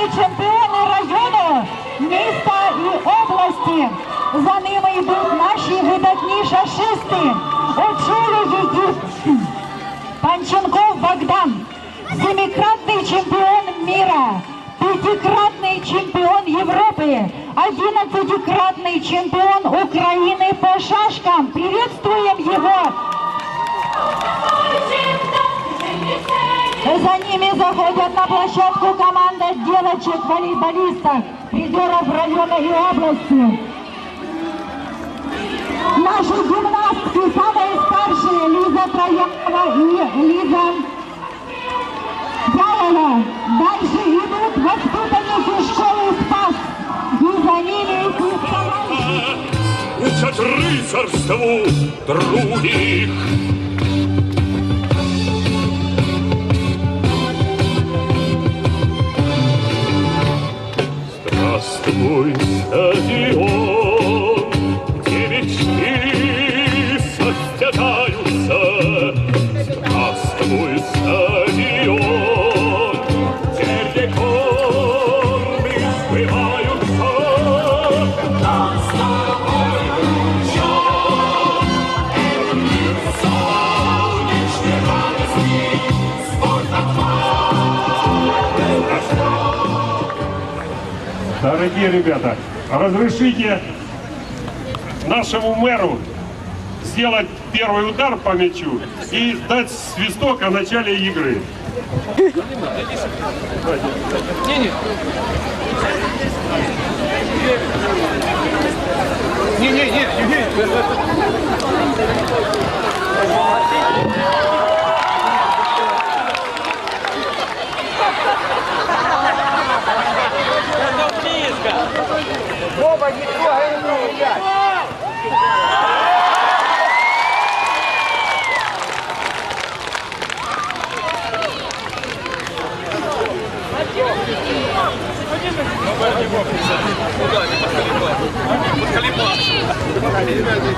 Сьогодні чемпіони району, міста і області. За ними йдуть наші видатні шашисти. Очолює їх Панченков Богдан, семикратний чемпіон міра, п'ятикратний чемпіон Європи, одинадцятикратний чемпіон України по шашкам. Привітствуємо його! За ними заходят на площадку команда девочек-волейболисток, призеров района и области. Наши гимнастки, самые старшие, Лиза Троянова и Лиза Ялова. Дальше идут воспитанники школы «Спас». И за ними идут команды. Учат рыцарству других. Здравствуй, стадион, где мечты состязаются. Здравствуй, стадион, где рекорды сбываются. Дорогие ребята, разрешите нашему мэру сделать первый удар по мячу и дать свисток о начале игры. Не-не-не, Евгений. Поколебаться.